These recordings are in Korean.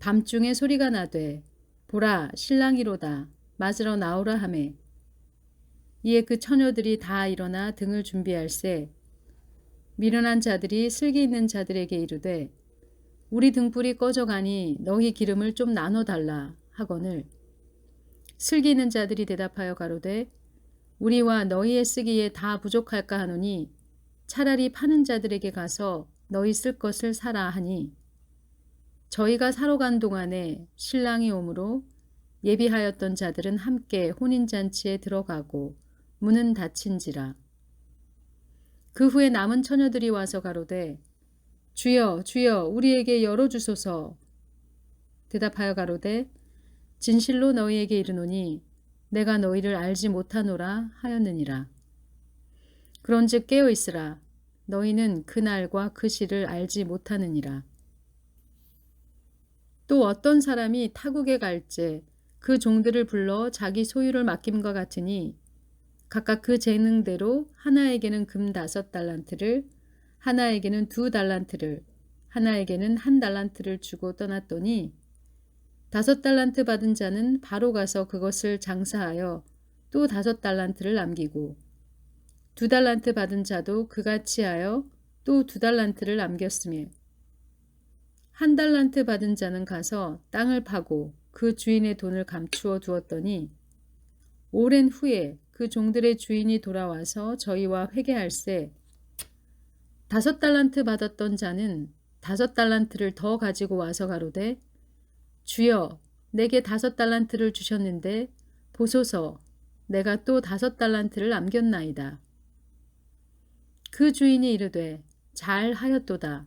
밤중에 소리가 나되 보라 신랑이로다. 맞으러 나오라 하매. 이에 그 처녀들이 다 일어나 등을 준비할세. 미련한 자들이 슬기 있는 자들에게 이르되 우리 등불이 꺼져가니 너희 기름을 좀 나눠 달라 하거늘. 슬기 있는 자들이 대답하여 가로되 우리와 너희의 쓰기에 다 부족할까 하노니 차라리 파는 자들에게 가서 너희 쓸 것을 사라 하니 저희가 사러 간 동안에 신랑이 오므로 예비하였던 자들은 함께 혼인잔치에 들어가고 문은 닫힌지라. 그 후에 남은 처녀들이 와서 가로되 주여 주여 우리에게 열어주소서 대답하여 가로되 진실로 너희에게 이르노니 내가 너희를 알지 못하노라 하였느니라. 그런즉 깨어 있으라 너희는 그 날과 그 시를 알지 못하느니라. 또 어떤 사람이 타국에 갈지 그 종들을 불러 자기 소유를 맡김과 같으니 각각 그 재능대로 하나에게는 금 다섯 달란트를 하나에게는 두 달란트를 하나에게는 한 달란트를 주고 떠났더니 다섯 달란트 받은 자는 바로 가서 그것을 장사하여 또 다섯 달란트를 남기고 두 달란트 받은 자도 그같이 하여 또 두 달란트를 남겼으며 한 달란트 받은 자는 가서 땅을 파고 그 주인의 돈을 감추어 두었더니 오랜 후에 그 종들의 주인이 돌아와서 저희와 회개할세 다섯 달란트 받았던 자는 다섯 달란트를 더 가지고 와서 가로되 주여 내게 다섯 달란트를 주셨는데 보소서 내가 또 다섯 달란트를 남겼나이다. 그 주인이 이르되 잘 하였도다.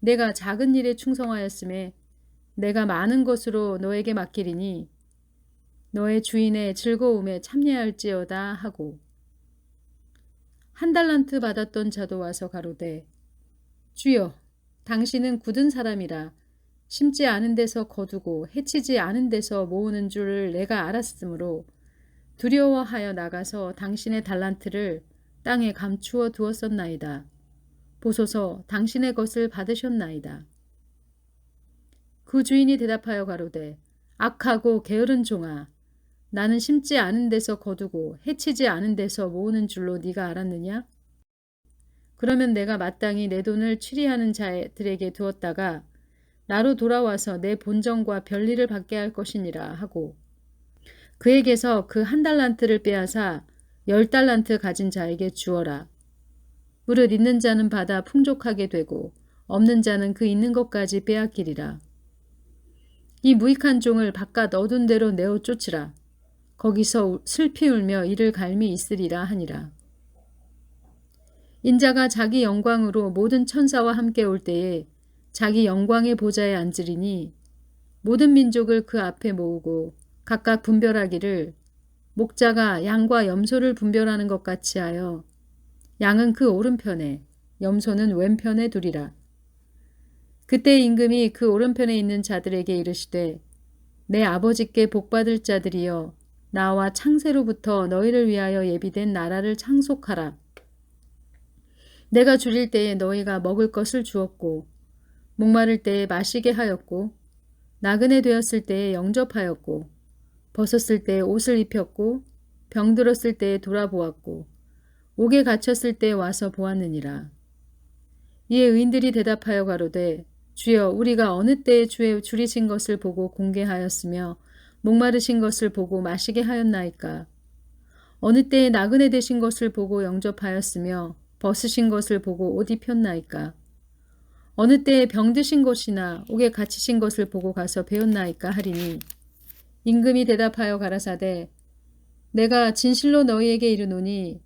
내가 작은 일에 충성하였음에 내가 많은 것으로 너에게 맡기리니 너의 주인의 즐거움에 참여할지어다 하고 한 달란트 받았던 자도 와서 가로되 주여 당신은 굳은 사람이라 심지 않은 데서 거두고 해치지 않은 데서 모으는 줄을 내가 알았으므로 두려워하여 나가서 당신의 달란트를 땅에 감추어 두었었나이다. 보소서 당신의 것을 받으셨나이다. 그 주인이 대답하여 가로되 악하고 게으른 종아 나는 심지 않은 데서 거두고 해치지 않은 데서 모으는 줄로 네가 알았느냐? 그러면 내가 마땅히 내 돈을 취리하는 자들에게 두었다가 나로 돌아와서 내 본정과 별리를 받게 할 것이니라 하고 그에게서 그 한 달란트를 빼앗아 열 달란트 가진 자에게 주어라. 무릇 있는 자는 받아 풍족하게 되고 없는 자는 그 있는 것까지 빼앗기리라. 이 무익한 종을 바깥 어둔 데로 내어 쫓으라. 거기서 슬피 울며 이를 갈미 있으리라 하니라. 인자가 자기 영광으로 모든 천사와 함께 올 때에 자기 영광의 보좌에 앉으리니 모든 민족을 그 앞에 모으고 각각 분별하기를 목자가 양과 염소를 분별하는 것 같이 하여 양은 그 오른편에 염소는 왼편에 두리라. 그때 임금이 그 오른편에 있는 자들에게 이르시되 내 아버지께 복받을 자들이여 나와 창세로부터 너희를 위하여 예비된 나라를 창속하라. 내가 줄일 때에 너희가 먹을 것을 주었고 목마를 때에 마시게 하였고 나그네 되었을 때에 영접하였고 벗었을 때에 옷을 입혔고 병들었을 때에 돌아보았고 옥에 갇혔을 때 와서 보았느니라. 이에 의인들이 대답하여 가로되 주여 우리가 어느 때에 주의 줄이신 것을 보고 공개하였으며 목마르신 것을 보고 마시게 하였나이까? 어느 때에 나그네 되신 것을 보고 영접하였으며 벗으신 것을 보고 옷 입혔나이까? 어느 때에 병드신 것이나 옥에 갇히신 것을 보고 가서 배웠나이까 하리니 임금이 대답하여 가라사대 내가 진실로 너희에게 이르노니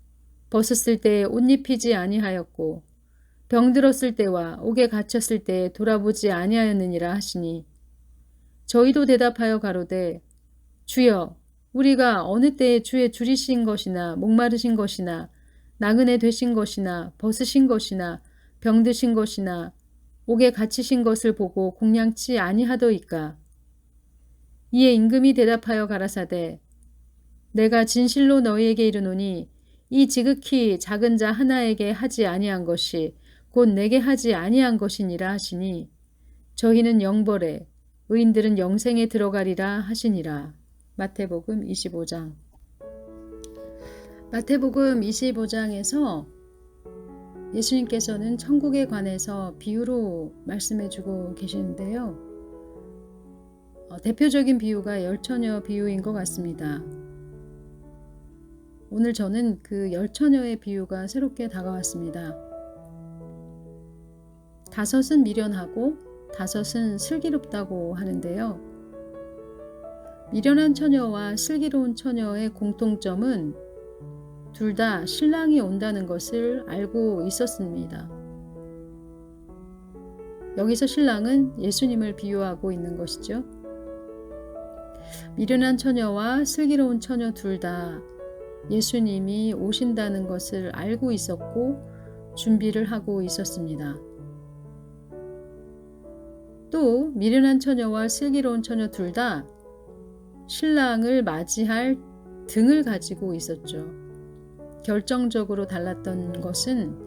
벗었을 때에 옷 입히지 아니하였고 병들었을 때와 옥에 갇혔을 때에 돌아보지 아니하였느니라 하시니 저희도 대답하여 가로되 주여 우리가 어느 때에 주의 줄이신 것이나 목마르신 것이나 나그네 되신 것이나 벗으신 것이나 병드신 것이나 옥에 갇히신 것을 보고 공양치 아니하더이까. 이에 임금이 대답하여 가라사대 내가 진실로 너희에게 이르노니 이 지극히 작은 자 하나에게 하지 아니한 것이 곧 내게 하지 아니한 것이니라 하시니 저희는 영벌에 의인들은 영생에 들어가리라 하시니라. 마태복음 25장 마태복음 25장에서 예수님께서는 천국에 관해서 비유로 말씀해 주고 계시는데요. 어, 대표적인 비유가 열처녀 비유인 것 같습니다. 오늘 저는 그 열처녀의 비유가 새롭게 다가왔습니다. 다섯은 미련하고 다섯은 슬기롭다고 하는데요. 미련한 처녀와 슬기로운 처녀의 공통점은 둘 다 신랑이 온다는 것을 알고 있었습니다. 여기서 신랑은 예수님을 비유하고 있는 것이죠. 미련한 처녀와 슬기로운 처녀 둘 다 예수님이 오신다는 것을 알고 있었고 준비를 하고 있었습니다. 또 미련한 처녀와 슬기로운 처녀 둘 다 신랑을 맞이할 등을 가지고 있었죠. 결정적으로 달랐던 것은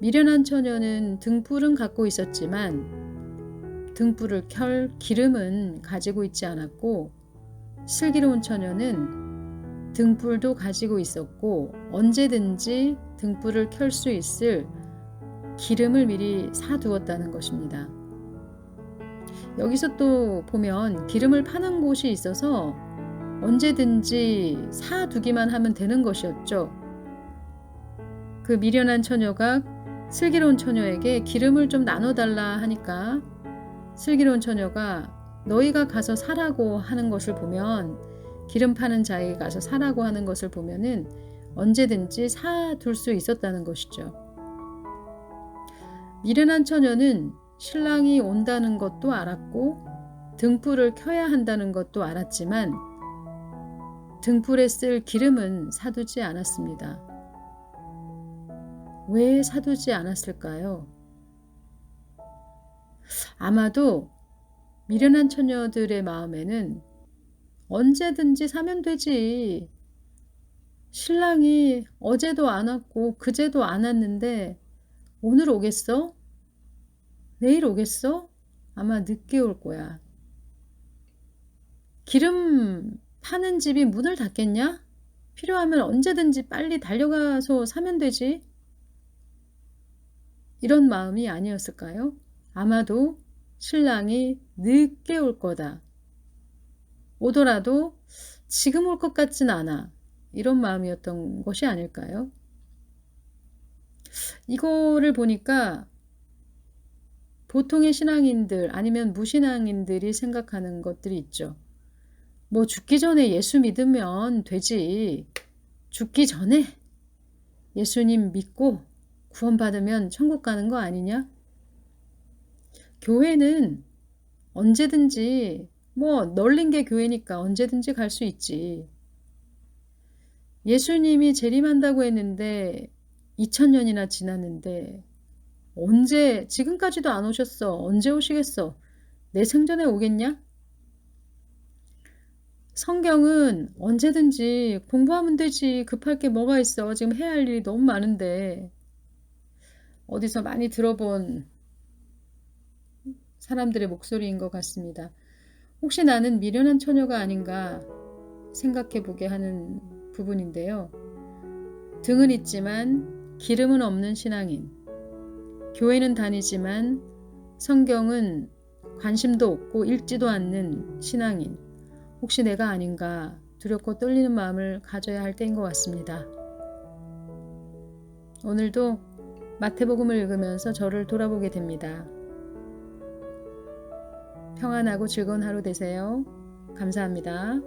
미련한 처녀는 등불은 갖고 있었지만 등불을 켤 기름은 가지고 있지 않았고 슬기로운 처녀는 등불도 가지고 있었고 언제든지 등불을 켤 수 있을 기름을 미리 사두었다는 것입니다. 여기서 또 보면 기름을 파는 곳이 있어서 언제든지 사두기만 하면 되는 것이었죠. 그 미련한 처녀가 슬기로운 처녀에게 기름을 좀 나눠달라 하니까 슬기로운 처녀가 너희가 가서 사라고 하는 것을 보면 기름 파는 자에게 가서 사라고 하는 것을 보면은 언제든지 사둘 수 있었다는 것이죠. 미련한 처녀는 신랑이 온다는 것도 알았고 등불을 켜야 한다는 것도 알았지만 등불에 쓸 기름은 사두지 않았습니다. 왜 사두지 않았을까요? 아마도 미련한 처녀들의 마음에는 언제든지 사면 되지. 신랑이 어제도 안 왔고 그제도 안 왔는데 오늘 오겠어? 내일 오겠어? 아마 늦게 올 거야. 기름 파는 집이 문을 닫겠냐? 필요하면 언제든지 빨리 달려가서 사면 되지. 이런 마음이 아니었을까요? 아마도 신랑이 늦게 올 거다. 오더라도 지금 올 것 같진 않아. 이런 마음이었던 것이 아닐까요? 이거를 보니까 보통의 신앙인들 아니면 무신앙인들이 생각하는 것들이 있죠. 뭐 죽기 전에 예수 믿으면 되지. 죽기 전에 예수님 믿고 구원받으면 천국 가는 거 아니냐? 교회는 언제든지 뭐 널린 게 교회니까 언제든지 갈 수 있지. 예수님이 재림한다고 했는데 2000년이나 지났는데 언제, 지금까지도 안 오셨어. 언제 오시겠어? 내 생전에 오겠냐? 성경은 언제든지 공부하면 되지. 급할 게 뭐가 있어. 지금 해야 할 일이 너무 많은데. 어디서 많이 들어본 사람들의 목소리인 것 같습니다. 혹시 나는 미련한 처녀가 아닌가 생각해 보게 하는 부분인데요. 등은 있지만 기름은 없는 신앙인. 교회는 다니지만 성경은 관심도 없고 읽지도 않는 신앙인. 혹시 내가 아닌가 두렵고 떨리는 마음을 가져야 할 때인 것 같습니다. 오늘도 마태복음을 읽으면서 저를 돌아보게 됩니다. 평안하고 즐거운 하루 되세요. 감사합니다.